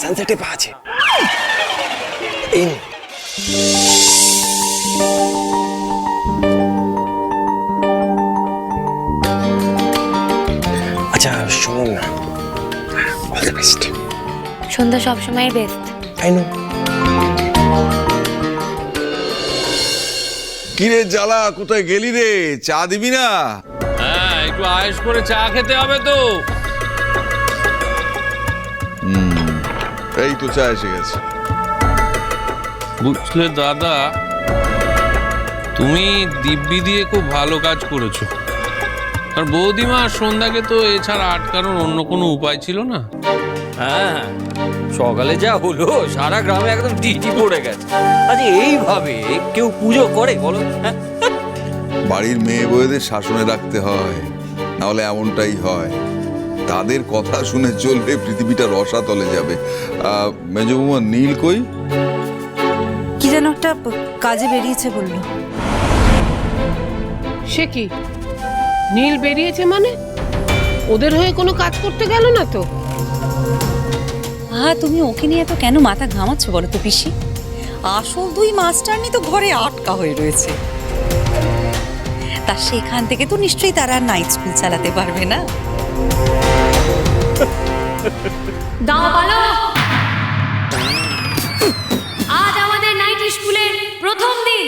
সানসেটে পা আছে। এই নিন। আচ্ছা শুনুন না। অল দ্য বেস্ট সন্ধ্যা সবসময় বেস্ট আই নো কিরে জ্বালা কোথায় গেলি রে? চা দিবি না? হ্যাঁ একটু আয়েস করে চা খেতে হবে তো। এই তো চা এসে গেছে। বুঝলে দাদা তুমি দিব্যি দিয়ে খুব ভালো কাজ করেছ। আর বৌদিমা আর সন্ধ্যাকে তো এছাড়া আটকানোর অন্য কোনো উপায় ছিল না? হ্যাঁ সকালে যা হলো সারা গ্রামে একদম টিটি পড়ে গেছে। আচ্ছা এইভাবে কেউ পুজো করে বলো? হ্যাঁ। বাড়ির মেয়ে বউদের শাসনে রাখতে হয় নাহলে এমনটাই হয়। তাদের কথা শুনে চললে পৃথিবীটা রসাতলে যাবে। আহ, মেজ বৌমা নীল কই? কি যেন একটা কাজে বেরিয়েছে বলল। সে কি? নীল বেরিয়েছে মানে? ওদের হয়ে কোনো কাজ করতে গেল না তো? হ্যাঁ তুমি ওকে নিয়ে এত কেন মাথা ঘামাচ্ছ বলো তো পিসি? আসল দুই মাস্টারনি তো ঘরে আটকা হয়ে রয়েছে। তা সেখান থেকে তো নিশ্চয়ই তারা নাইট স্কুল চালাতে পারবে না। দাও বলো আজ আমাদের নাইট স্কুলের প্রথম দিন।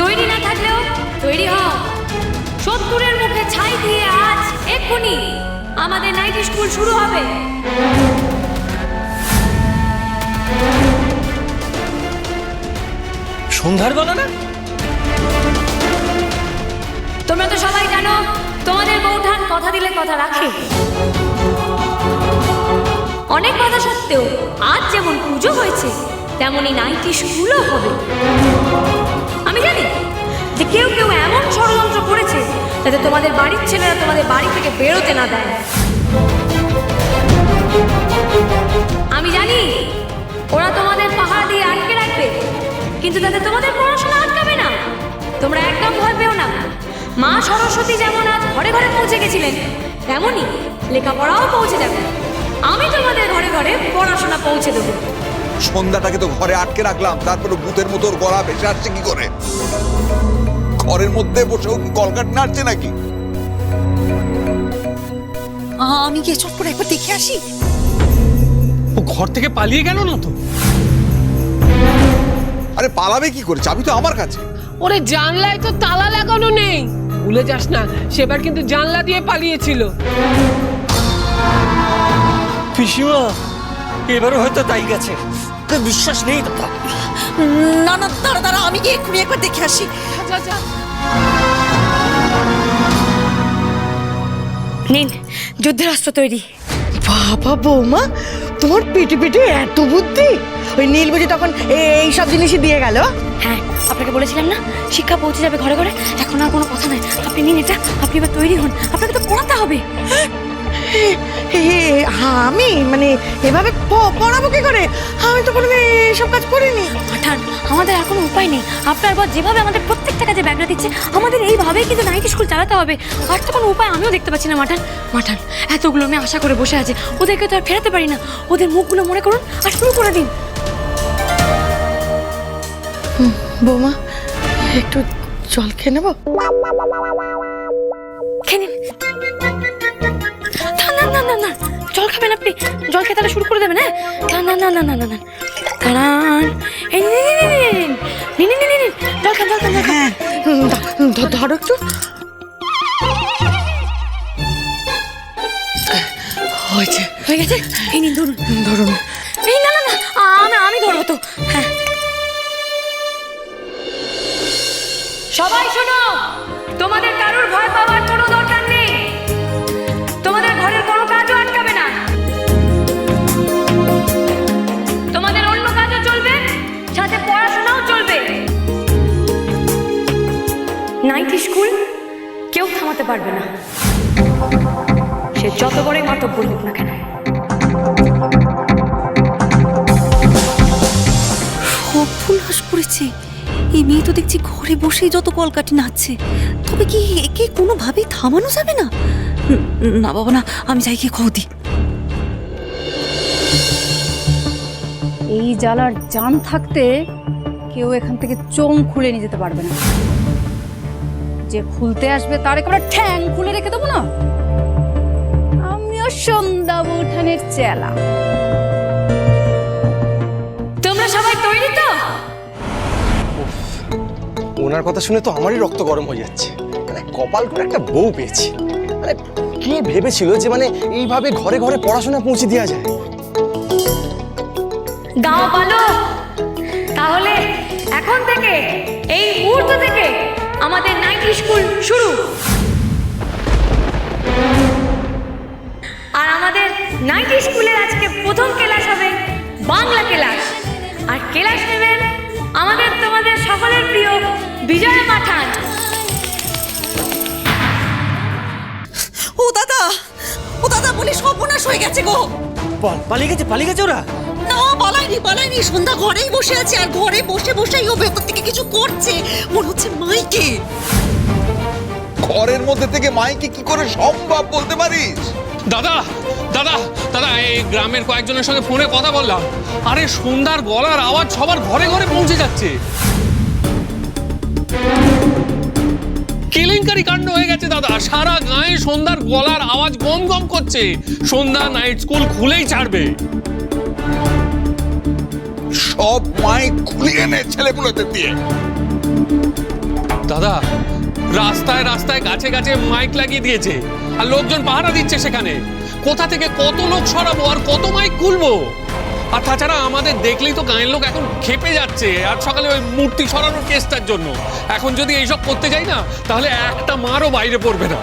তৈরি না থাকলেও তৈরি হও। সত্তরের মুখে ছাই দিয়ে আজ এক্ষুনি আমাদের নাইট স্কুল শুরু হবে। সন্ধ্যার না? তোমরা তো সবাই জানো তোমাদের বৌঠান কথা দিলে কথা রাখে। অনেক কথা সত্ত্বেও আজ যেমন পুজো হয়েছে তেমনই নাইটি স্কুলও হবে। আমি জানি যে কেউ কেউ এমন ষড়যন্ত্র করেছে যাতে তোমাদের বাড়ির ছেলেরা তোমাদের বাড়ি থেকে বেরোতে না দেয়। আমি জানি ওরা তোমাদের পাহাড় দিয়ে আটকে রাখবে, কিন্তু তাতে তোমাদের পড়াশোনা আটকাবে না। তোমরা একদম ভয় পেও মা সরস্বতী যেমন আজ ঘরে ঘরে পৌঁছে গেছিলেন তেমনই লেখাপড়াও পৌঁছে যাবে। আমি তোমাদের ঘরে ঘরে পড়াশোনা পৌঁছে দেবো। সন্ধ্যাটাকে তো ঘরে আটকে রাখলাম তারপরে ভূতের মতো গলা ভেসে আসছে কি করে? ঘরের মধ্যে বসে ও কি কলকাট নাড়ছে নাকি? আহ, আমি গিয়ে চট করে একবার দেখে আসি। ও ঘর থেকে পালিয়ে গেল না তো? আরে পালাবে কি করে? চাবি তো আমার কাছে। ওরে জানলায় তো তালা লাগানো নেই। ভুলে যাস না সেবার কিন্তু জানলা দিয়ে পালিয়েছিল। পিসিমা এবারও হয়তো তাই গেছে। বিশ্বাস নেই দাদা না না দাঁড়া দাঁড়া আমি গিয়ে এক্ষুনি একবার দেখে আসি। যা যা। নিন যুদ্ধের অস্ত্র তৈরি। বাবা বৌমা তোমার পেটে পেটে এত বুদ্ধি? ওই নীল বুঝি তখন এই সব জিনিসই দিয়ে গেল? হ্যাঁ আপনাকে বলেছিলাম না? শিক্ষা পৌঁছে যাবে ঘরে ঘরে? এখন আর কোনো কথা নাই। আপনি নিন এটা। আপনি এবার তৈরি হন। আপনাকে তো পড়াতে হবে। আমি? মানে এভাবে পড়াবো কি করে? আমি তো কোনোদিন এইসব কাজ করিনি। মাঠান আমাদের আর কোনো উপায় নেই। আপনার বর যেভাবে আমাদের প্রত্যেকটা কাজে ব্যাগরা দিচ্ছে আমাদের এইভাবেই কিন্তু নাইট স্কুল চালাতে হবে। আর তো কোনো উপায় আমিও দেখতে পাচ্ছি না মাঠান। মাঠান এতগুলো মেয়ে আশা করে বসে আছে। ওদেরকে তো আর ফেরাতে পারি না। ওদের মুখগুলো মনে করুন আর শুরু করে দিন। বৌমা একটু জল খেয়ে নেব খেয়ে নিন না না না না না জল খাবেন আপনি জল খেয়ে তাহলে শুরু করে দেবেন হ্যাঁ না না না না না না না দাঁড়ান এই নিন জল খান জল খান জল খান হ্যাঁ উম, ধ- ধ- ধরো একটু হয়েছে হয়ে গেছে এই নিন ধরুন ধরুন এই না না না আমি আমি ধরবো তো হ্যাঁ সবাই শোনো, তোমাদের কারোর ভয় পাওয়ার কোনো দরকার নেই। তোমাদের ঘরের কোনো কাজও আটকাবে না। তোমাদের অন্য কাজও চলবে, সাথে পড়াশোনাও চলবে। নাইট স্কুল কেউ থামাতে পারবে না। সে যত বড়ই মাতব্বর হোক না কেন। হাস পড়েছে। এই মেয়ে তো দেখছি ঘরে বসেই যত কলকাটি নাচছে। তবে কি একে কোনোভাবেই থামানো যাবে না? না বাবা, না, আমি যাই গিয়ে খবর দিই। এই জ্বালার জান থাকতে কেউ এখান থেকে চোং খুলে নিয়ে যেতে পারবে না। যে খুলতে আসবে তার একেবারে ঠ্যাং খুলে রেখে দেবো না। আমিও সন্ধ্যা উঠানের চেলা। ওনার কথা শুনে তো আমারই রক্ত গরম হয়ে যাচ্ছে। মানে কপাল করে একটা বউ পেয়েছি। মানে কে ভেবেছিল যে মানে এইভাবে ঘরে ঘরে পড়াশোনা পৌঁছে দেওয়া যায়? গাও বলো তাহলে এখন থেকে, এই মুহূর্ত থেকে আমাদের নাইট স্কুল শুরু। আর আমাদের নাইট স্কুলের আজকে প্রথম ক্লাস হবে বাংলা ক্লাস আর ক্লাস নেবেন আমাদের তোমাদের সকলের প্রিয় গেছে গো। পালিয়ে গেছে পালিয়ে গেছে ওরা? না পালাইনি পালাইনি সন্ধ্যা ঘরেই বসে আছে আর ঘরে বসে বসেই ও ভেতর থেকে কিছু করছে। মনে হচ্ছে মাইকে। ঘরের মধ্যে থেকে মাইকে কি করে সম্ভব বলতে পারিস? দাদা দাদা দাদা এই গ্রামের কয়েকজনের সঙ্গে ফোনে কথা বললাম। আরে সন্ধ্যার গলার আওয়াজ সবার ঘরে ঘরে পৌঁছে যাচ্ছে। কেলেঙ্কারি কাণ্ড হয়ে গেছে দাদা। সারা গায়ে সন্ধ্যার গলার আওয়াজ গম গম করছে। সন্ধ্যা নাইট স্কুল খুলেই ছাড়বে। সব মাইক খুলিয়ে নে ছেলেগুলোদের দিয়ে। দাদা রাস্তায় রাস্তায় গাছে গাছে মাইক লাগিয়ে দিয়েছে। আর লোকজন পাহারা দিচ্ছে সেখানে। কোথা থেকে কত লোক সরাবো আর কত মাইক খুলবো? আর তাছাড়া আমাদের দেখলেই তো গাঁয়ের লোক এখন খেপে যাচ্ছে। আর সকালে ওই মূর্তি সরানোর কেসটার জন্য। এখন যদি এইসব করতে যাই না তাহলে একটা মারও বাইরে পড়বে না।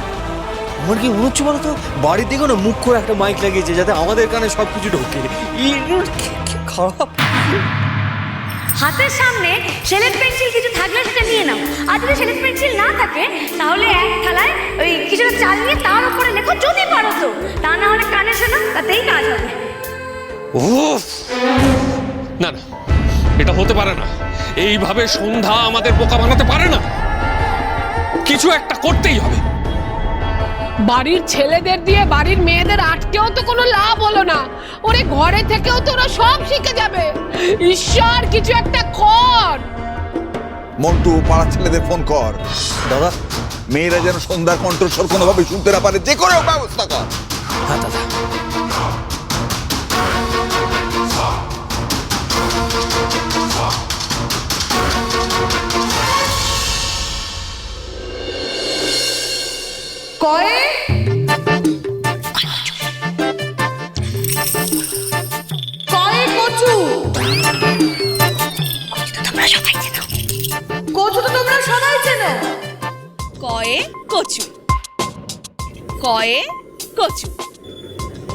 আমার কি মনে হচ্ছে বলো তো? বাড়ির দিকেও না মুখ করে একটা মাইক লাগিয়েছে যাতে আমাদের কানে সব কিছু ঢোকে খারাপ? হাতের সামনে সেলেট পেন্সিল কিছু থাকলে সেটা নিয়ে নাও। আর যদি সেলেট পেন্সিল না থাকে তাহলে এক থালায় ওই কিছুটা চাল নিয়ে তার উপরে লেখো যদি পারো তো। তা না হলে কানে শোনো তাতেই কাজ হবে। উফ! না না এটা হতে পারে না। এইভাবে সন্ধ্যা আমাদের বোকা বানাতে পারে না। কিছু একটা করতেই হবে। বাড়ির ছেলেদের দিয়ে বাড়ির মেয়েদের আটকেও তো কোনো লাভ হলো না। ওরে ঘরে থেকেও তো ওরা সব শিখে যাবে। ঈশ্বর কিছু একটা কর। মন্টু পাড়ার ছেলেদের ফোন কর। দাদা মেয়েরা যেন সন্ধ্যার কণ্ঠস্বর কোনোভাবে শুনতে না পারে। যে করে ব্যবস্থা কর। হ্যাঁ দাদা। কয়ে? কয়ে কচু? কচু তো তোমরা সবাই চেনো। কয়ে কচু। কয়ে কচু।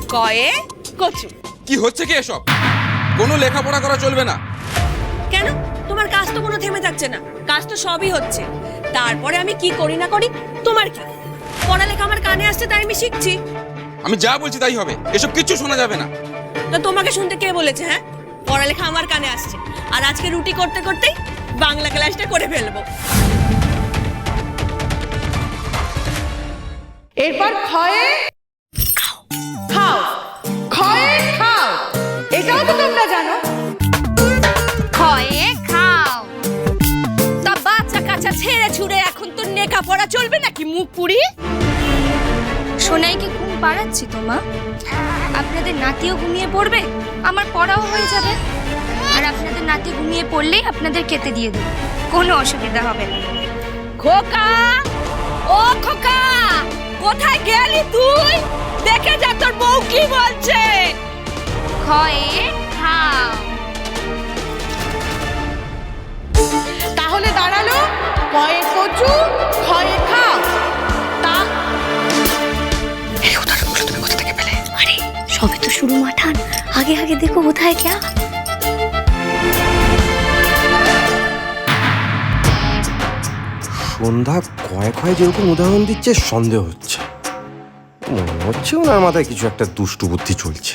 কয়ে কচু। কি হচ্ছে কি এসব? কোনো লেখাপড়া করা চলবে না। কেন? তোমার কাজ তো কোনো থেমে যাচ্ছে না। কাজ তো সবই হচ্ছে। তারপরে আমি কি করি না করি তোমার কি? পড়ালেখা আমার কানে আসছে তাই আমি শিখছি। আমি যা বলছি তাই হবে। এসব কিছু শোনা যাবে না। তো তোমাকে শুনতে কে বলেছে হ্যাঁ? পড়ালেখা আমার কানে আসছে। আর আজকে রুটি করতে করতেই বাংলা ক্লাসটা করে ফেলব। এরপর খয়ে নেকা পড়া চলবে নাকি মুখ পুরি সোনাইকে ঘুম পাড়াচ্ছি তো মা। আপনাদের নাতিও ঘুমিয়ে পড়বে আমার পড়াও হয়ে যাবে। আর আপনাদের নাতি ঘুমিয়ে পড়লেই আপনাদের খেতে দিয়ে দেবো। কোনো অসুবিধা হবে না। খোকা! ও খোকা! কোথায় গেলি তুই? দেখে যা তোর বউ কি বলছে? খয়ে খাও। তাহলে দাঁড়াল। কয়ে কচু খয়ে খাও। তা আরে সবে তো শুরু মাঠান। আগে আগে দেখো কোথায় क्या সন্ধ্যা কয়ে কয়ে যেরকম উদাহরণ দিচ্ছে সন্দেহ হচ্ছে। মনে হচ্ছে ওনার মাথায় কিছু একটা দুষ্টু বুদ্ধি চলছে।